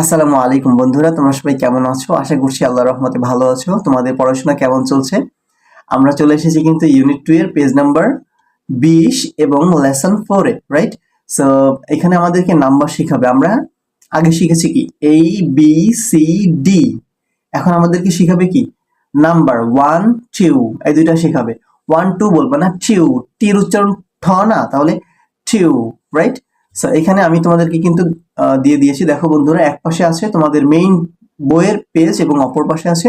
আসসালামু আলাইকুম বন্ধুরা, তোমরা সবাই কেমন আছো? আশা করছি আল্লাহ রহমতে ভালো আছো। তোমাদের পড়াশোনা কেমন চলছে? আমরা চলে এসেছি কিন্তু ইউনিট টু এর পেজ নাম্বার বিশ এবং লেসন ফোরে রাইট সো এখানে আমাদেরকে নাম্বার শিখাবে। আমরা আগে শিখেছি কি? এই বি সি ডি এখন আমাদেরকে শিখাবে কি? নাম্বার ওয়ান টু এই দুইটা শিখাবে। ওয়ান টু বলবে না টিউ টির উচ্চারণ ঠ না, তাহলে টিউ রাইট এখানে আমি তোমাদেরকে কিন্তু দিয়ে দিয়েছি। দেখো বন্ধুরা, এক পাশে আছে তোমাদের মেইন বইয়ের পেজ এবং অপর পাশে আছে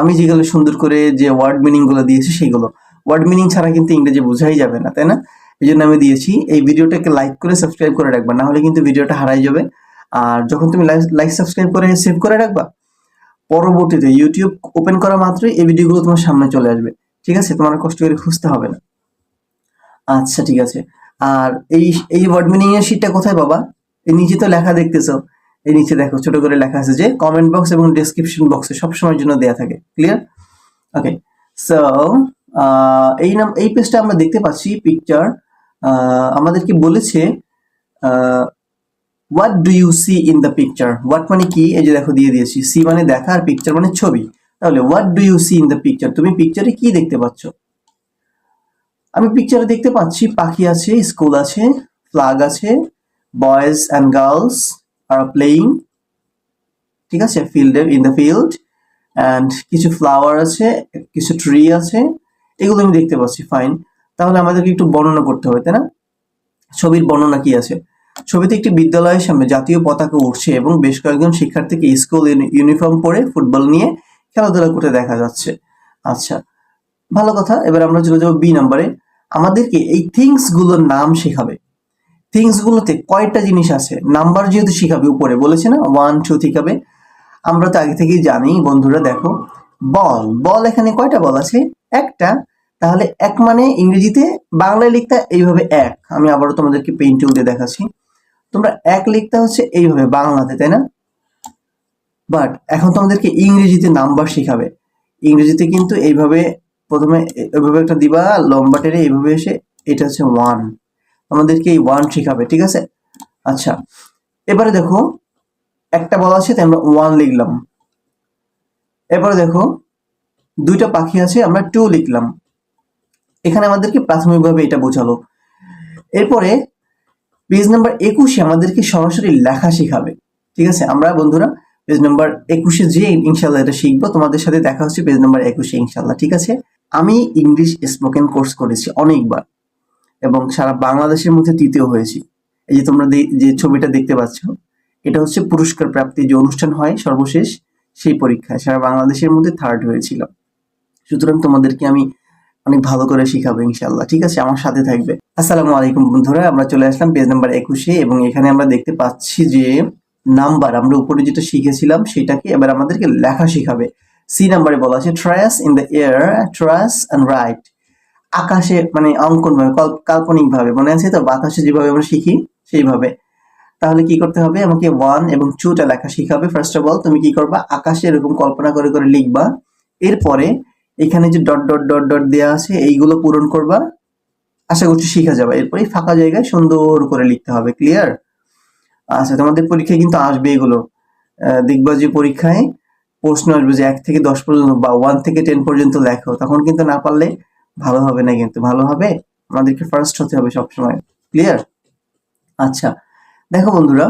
আমি যেগুলো সুন্দর করে যে ওয়ার্ড মিনিংগুলো দিয়েছি সেগুলো। ওয়ার্ড মিনিং ছাড়া কিন্তু ইংরেজি বোঝাই যাবে না, তাই না? এই জন্য আমি দিয়েছি। এই ভিডিওটাকে লাইক করে সাবস্ক্রাইব করে রাখবা, না হলে কিন্তু ভিডিওটা হারাই যাবে। আর যখন তুমি লাইক সাবস্ক্রাইব করে সেভ করে রাখবা, পরবর্তীতে ইউটিউব ওপেন করা মাত্রই এই ভিডিওগুলো তোমার সামনে চলে আসবে। ঠিক আছে? তোমার কষ্ট করে খুঁজতে হবে না। আচ্ছা ঠিক আছে। আর এই এই ওয়ার্ড মিনিং এর শীটটা কোথায় বাবা? এই নিচে তো লেখা দেখতেছো। এই নিচে দেখো, ছোট করে লেখা আছে যে কমেন্ট বক্স এবং ডেসক্রিপশন বক্সে সবসময়ের জন্য দেয়া থাকে। ক্লিয়ার ওকে সো এই নাম, এই পেজটা আমরা দেখতে পাচ্ছি পিকচার আমাদেরকে বলেছে what do you see in the picture what মানে কি? এই যে দেখো, দিয়ে দিয়েছি। সি মানে দেখা আর পিকচার মানে ছবি। তাহলে what do you see in the picture তুমি পিকচারে কি দেখতে পাচ্ছ? আমি পিকচারে দেখতে পাচ্ছি, পাখি আছে স্কুল আছে ফ্লাগ আছে বয়েজ অ্যান্ড গার্লস আর প্লেয়িং ঠিক আছে ফিল্ডে ইন দ্য ফিল্ড অ্যান্ড কিছু ফ্লাওয়ার আছে, কিছু ট্রি আছে, এগুলো আমি দেখতে পাচ্ছি ফাইন তাহলে আমাদেরকে একটু বর্ণনা করতে হবে, তাই না? ছবির বর্ণনা কি আছে? ছবিতে একটি বিদ্যালয়ের সামনে জাতীয় পতাকা উঠছে এবং বেশ কয়েকজন শিক্ষার্থীকে স্কুল ইউনিফর্ম পরে ফুটবল নিয়ে খেলাধুলা করতে দেখা যাচ্ছে। আচ্ছা ভালো কথা, এবার আমরা চলে যাব বি নাম্বারে আমাদেরকে এই থিংসগুলোর নাম শেখাবে। থিংস গুলোতে কয়টা জিনিস আছে নাম্বার যেহেতু শিখাবে উপরে, বলেছে না? ওয়ান টু শিখাবে। আমরা তো আগে থেকেই জানি, বন্ধুরা দেখো বল বল এখানে কয়টা বল আছে? একটা, তাহলে এক মানে ইংরেজিতে বাংলায় লিখতে এইভাবে এক। আমি আবারও তোমাদেরকে পেইন টুল দিয়ে দেখাচ্ছি। তোমরা এক লিখতে হচ্ছে এইভাবে, বাংলাতে, তাই না? বাট এখন তোমাদেরকে ইংরেজিতে নাম্বার শেখাবে। ইংরেজিতে কিন্তু এইভাবে প্রথমে এভাবে একটা দিবা, লম্বা টেনে এইভাবে এসে এটা হচ্ছে ওয়ান আমাদেরকে এই ওয়ান শেখাবে, ঠিক আছে? আচ্ছা এবারে দেখো, একটা বলা আছে, তাই আমরা ওয়ান লিখলাম। এবারে দেখো, দুইটা পাখি আছে, আমরা টু লিখলাম। এখানে আমাদেরকে প্রাথমিকভাবে এটা বোঝালো। এরপরে পেজ নাম্বার একুশে আমাদেরকে সরাসরি লেখা শেখাবে, ঠিক আছে? আমরা বন্ধুরা পেজ নাম্বার একুশে যে ইনশাল্লাহ এটা শিখব, তোমাদের সাথে দেখা হচ্ছে পেজ নাম্বার একুশে ইনশাল্লাহ ঠিক আছে? আমি ইংলিশ স্পোকেন কোর্স করেছি অনেকবার এবং সারা বাংলাদেশের মধ্যে তৃতীয় হয়েছি। এই যে তোমরা যে ছবিটা দেখতে পাচ্ছ, এটা হচ্ছে পুরস্কার প্রাপ্তি যে অনুষ্ঠান হয় সর্বশেষ, সেই পরীক্ষায় সারা বাংলাদেশের মধ্যে থার্ড হয়েছিল। সুতরাং তোমাদেরকে আমি অনেক ভালো করে শিখাবো ইনশাল্লাহ ঠিক আছে? আমার সাথে থাকবে। আসসালামু আলাইকুম বন্ধুরা, আমরা চলে আসলাম পেজ নাম্বার একুশে এবং এখানে আমরা দেখতে পাচ্ছি যে নাম্বার আমরা উপরে যেটা শিখেছিলাম সেটাকে এবার আমাদেরকে লেখা শেখাবে। সি নাম্বারে বলা আছে tries in the air tries and write আকাশে মানে অঙ্কন ভাবে কাল্পনিক ভাবে মনে আছে তো? বাতাসে যেভাবে আমরা শিখি, সেইভাবে। তাহলে কি করতে হবে? আমাকে ওয়ান এবং টুটা লেখা শিখাবে ফার্স্ট অফ অল তুমি কি করবা? আকাশে এরকম কল্পনা করে করে লিখবা। এরপরে এখানে যে ডট ডট ডট ডট দেওয়া আছে, এইগুলো পূরণ করবা। আশা করছি শিখা যাবে। এরপরে ফাঁকা জায়গায় সুন্দর করে লিখতে হবে ক্লিয়ার আচ্ছা তোমাদের পরীক্ষায় কিন্তু আসবে এগুলো। দেখবা যে পরীক্ষায় প্রশ্ন আসবে যে এক থেকে দশ পর্যন্ত বা ওয়ান থেকে টেন পর্যন্ত লেখো, তখন কিন্তু না পারলে ভালো হবে না কিন্তু। ভালো হবে? আমাদেরকে ফার্স্ট হতে হবে সবসময়। ক্লিয়ার আচ্ছা দেখো বন্ধুরা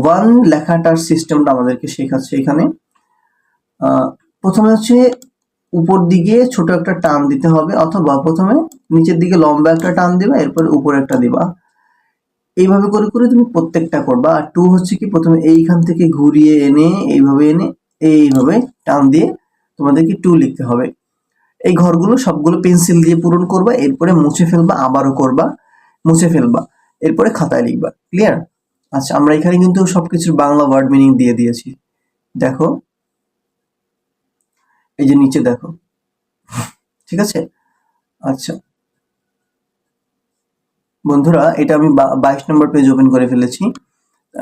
ওয়ান লেখাটার সিস্টেমটা আমাদেরকে শেখাচ্ছে এখানে। প্রথমে হচ্ছে উপর দিকে ছোট একটা টান দিতে হবে, অথবা প্রথমে নিচের দিকে লম্বা একটা টান দিবা, এরপর উপরে একটা দিবা। এইভাবে করে করে তুমি প্রত্যেকটা করবা। আর টু হচ্ছে কি, প্রথমে এইখান থেকে ঘুরিয়ে এনে, এইভাবে এনে এইভাবে টান দিয়ে তোমাদেরকে টু লিখতে হবে। এই ঘরগুলো সবগুলো পেন্সিল দিয়ে পূরণ করবা, এরপরে মুছে ফেলবা, আবারও করবা, মুছে ফেলবা, এরপরে খাতায় লিখবা। ক্লিয়ার আচ্ছা আমরা এখানে কিন্তু সবকিছুর বাংলা ওয়ার্ড মিনিং দিয়ে দিয়েছি। দেখো। এই যে নিচে দেখো। ঠিক আছে? আচ্ছা। বন্ধুরা, এটা আমি বাইশ নম্বর পেজ ওপেন করে ফেলেছি।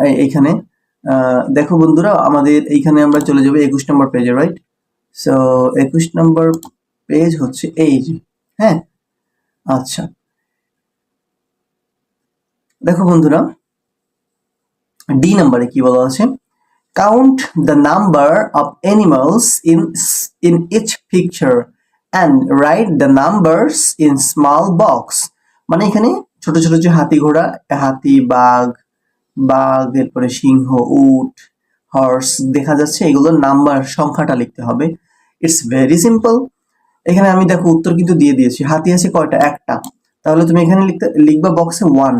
এই- এইখানে দেখো বন্ধুরা, আমাদের এইখানে আমরা চলে যাব একুশ নম্বর পেজে রাইট সো একুশ নম্বর পেজ হচ্ছে এই যে হ্যাঁ? আচ্ছা। দেখো বন্ধুরা ডি নাম্বারে কি বলা আছে? Count the number of animals in in each picture and write the numbers in small box. মানে এখানে ছোট ছোট যে হাতি ঘোড়া, হাতি, বাঘ বাঘ, এরপরে সিংহ, উট হর্স দেখা যাচ্ছে এগুলোর নাম্বার সংখ্যাটা লিখতে হবে। ইটস ভেরি সিম্পল এখানে আমি দেখো উত্তর কিন্তু দিয়ে দিয়েছি। হাতি আছে কয়টা? একটা। তাহলে তুমি এখানে লিখতে, লিখবা বক্সে ওয়ান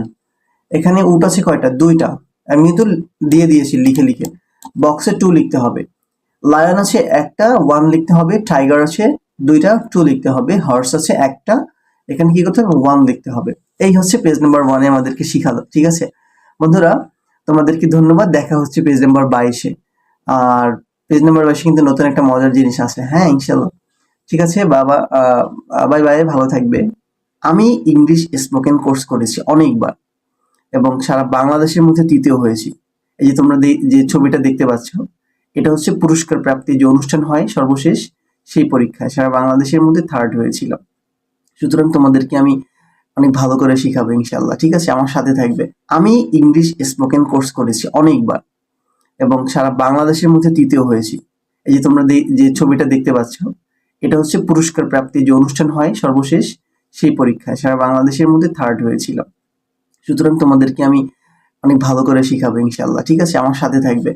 এখানে উট আছে কয়টা? দুইটা। আমি কিন্তু দিয়ে দিয়েছি লিখে লিখে। বক্সে টু লিখতে হবে। লায়ন আছে একটা ওয়ান লিখতে হবে। টাইগার আছে দুইটা টু লিখতে হবে। হর্স আছে একটা। এখানে কি করতে হবে? ওয়ান লিখতে হবে। এই হচ্ছে পেজ নাম্বার ওয়ানে আমাদেরকে শিখালো। ঠিক আছে? বন্ধুরা, তোমাদেরকে ধন্যবাদ। দেখা হচ্ছে পেজ নাম্বার বাইশে। আর পেজ নাম্বার বাইশে কিন্তু নতুন একটা মজার জিনিস আছে। হ্যাঁ ইনশাল্লাহ ঠিক আছে, বাবা বাই বাই, ভালো থাকবে। আমি ইংলিশ স্পোকেন কোর্স করেছি অনেকবার এবং সারা বাংলাদেশের মধ্যে তৃতীয় হয়েছি। এই যে তোমরা যে ছবিটা দেখতে পাচ্ছ, এটা হচ্ছে পুরস্কার প্রাপ্তি যে অনুষ্ঠান হয় সর্বশেষ, সেই পরীক্ষায় সারা বাংলাদেশের মধ্যে থার্ড হয়েছিল। সুতরাং তোমাদেরকে আমি অনেক ভালো করে শিখাবো ইনশাল্লাহ ঠিক আছে? আমার সাথে থাকবে। আমি ইংলিশ স্পোকেন কোর্স করেছি অনেকবার এবং সারা বাংলাদেশের মধ্যে তৃতীয় হয়েছি। এই যে তোমরা যে ছবিটা দেখতে পাচ্ছ, এটা হচ্ছে পুরস্কার প্রাপ্তি যে অনুষ্ঠান হয় সর্বশেষ, সেই পরীক্ষায় সারা বাংলাদেশের মধ্যে থার্ড হয়েছিল। সুতরাং তোমাদেরকে আমি অনেক ভালো করে শিখাবো ইনশাল্লাহ ঠিক আছে? আমার সাথে থাকবে।